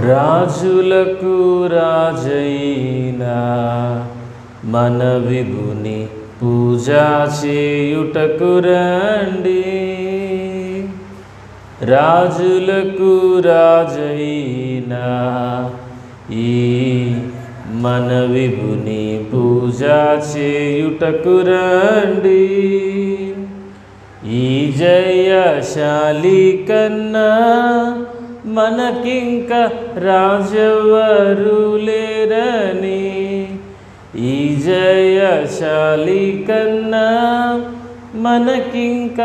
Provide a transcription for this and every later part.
రాజులకు రాజైన మన విభుని పూజ చేయుటకు రండి. రాజులకు రాజైన ఈ మన విభుని పూజ చేయుటకు రండి. ఈ జయశాలి కన్నా మనకింక రాజవరు లేరని ఈ జయశాలి కన్నా మనకింక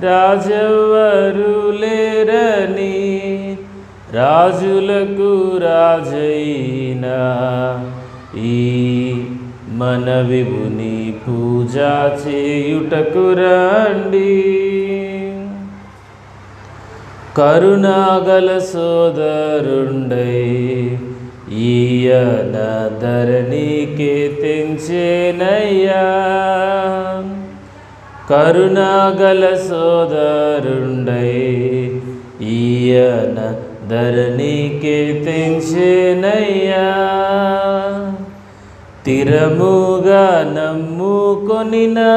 రాజవరు లేరని రాజులకు రాజైన ఈ మన విభుని పూజా చేయుటకు రండి. కరుణాగల సోదరుండై ఈయన ధరణికే తెంచేనయ్యా. కరుణాగల సోదరుండై ఈయన ధరణికే తెంచేనయ్యా. తిరముగా నమ్ముకొనినా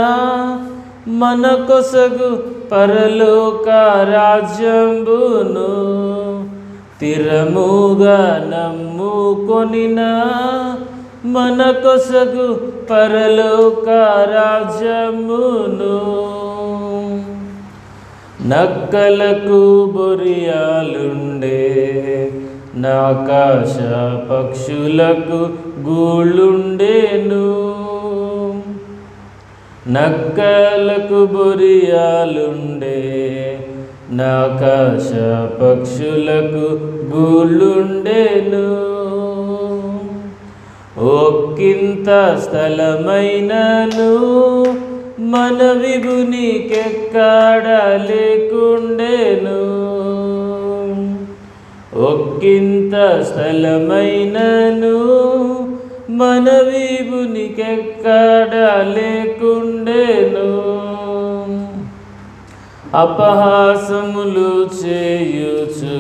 మన కొసగు పరలోక రాజ్యంబును తిరముగా నమ్ముకొనిన మన కొసగు పరలోక రాజ్యమును. నక్కలకు బొరియాలుండే నాకాశ పక్షులకు గూళ్ళుండేను. నక్కలకు బొరియాలుండే నాకాశ పక్షులకు గూళ్ళుండేను. ఒక్కింత స్థలమైనను మన విభునికెక్కడ లేకుండేను ఒక్కింత స్థలమైనను మన వీపునికెక్కడ లేకుండేను? అపహాసములు చేయుచు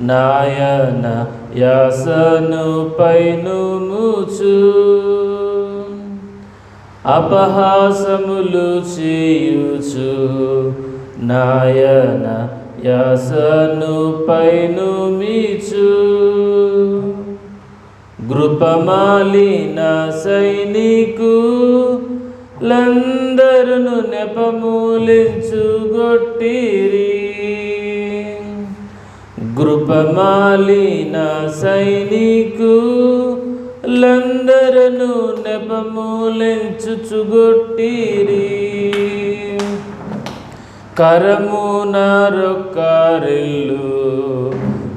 నాయన యాసను పైను మూచు. అపహాసములు చేయుచు నాయన యాసను పైను మీచు. గృపమాలిన సైనికు లందరును నెపమూలించుగొట్టిరి. గృపమాలిన సైనికు లందరును నెపమూలించుచుగొట్టిరి. కరమున రొక్కారెల్లు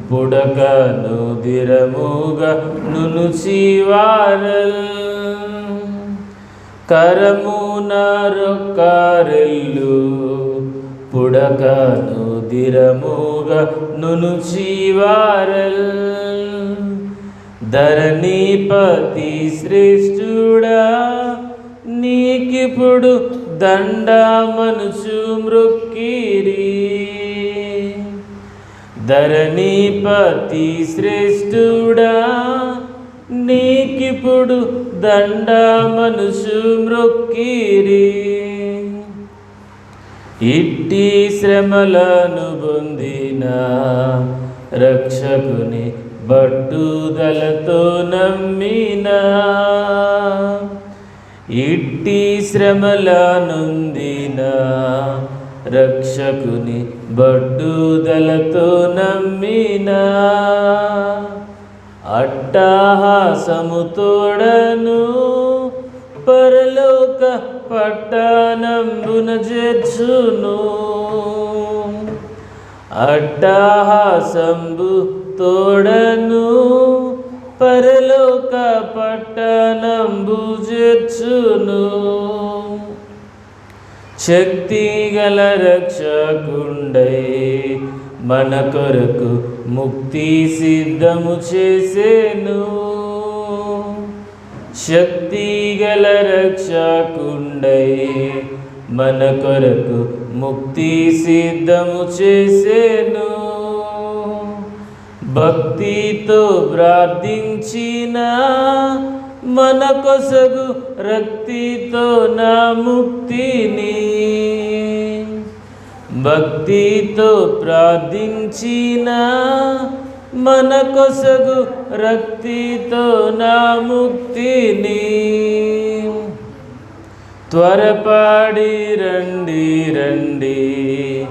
పుడకను దిరముగా నునుచివారల్ కరమున రొక్కారెల్లు పుడకను దిరముగా నునుచివారల్ ధరణిపతి శ్రేష్ఠుడా నీకిప్పుడు దండమనుచు మృక్కిరి. ధరణీపతి శ్రేష్ఠుడా నీకిప్పుడు దండ మనుషు మృక్కిరి ఇట్టి శ్రమలను పొందిన రక్షకుని బట్టుదలతో నమ్మిన. ఇట్టి శ్రమలనుందిన రక్షకుని బట్టుదలతో నమ్మిన అట్టాహాసముతోడను పరలోక పట్టానంబున చేర్చును. అట్టాహాసంబు తోడను పరలోక పట్టణంబు చేర్చును. శక్తి గల రక్షకుండై మన కొరకు ముక్తి సిద్ధము చేసేను. శక్తి గల రక్షకుండై మన కొరకు ముక్తి సిద్ధము చేసేను. భక్తితో ప్రార్థించిన మన కొసగు రక్తితో నా ముక్తిని భక్తితో ప్రార్థించిన మన కొసగు రక్తితో నా ముక్తిని త్వరపాడి రండి రండి.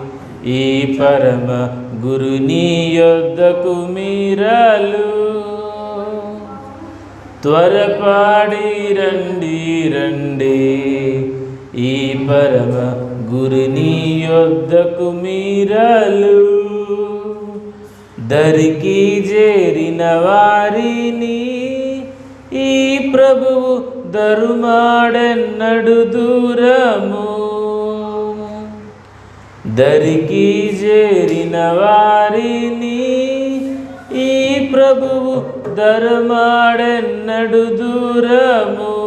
ఈ పరమ గురుని యొద్దకు మీరాలు. త్వరపాడి రండి రండి. ఈ పరమ గురిని యొద్దకు మీరలు. దరికి చేరిన వారిని ఈ ప్రభువు దరుమాడెన్నడు దూరము. దరికి చేరిన వారిని ఈ ప్రభువు దరుమాడెన్నడు దూరము.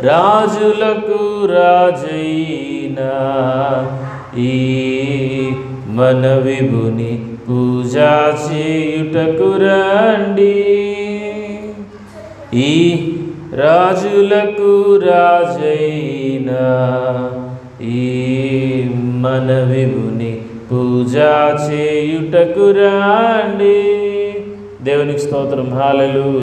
రాజులకు రాజైనా ఈ మన విభుని పూజా చేయుటకు రండి. ఈ రాజులకు రాజైనా ఈ మన విభుని పూజా చేయుటకు రండి. దేవునికి స్తోత్రం. హాలలు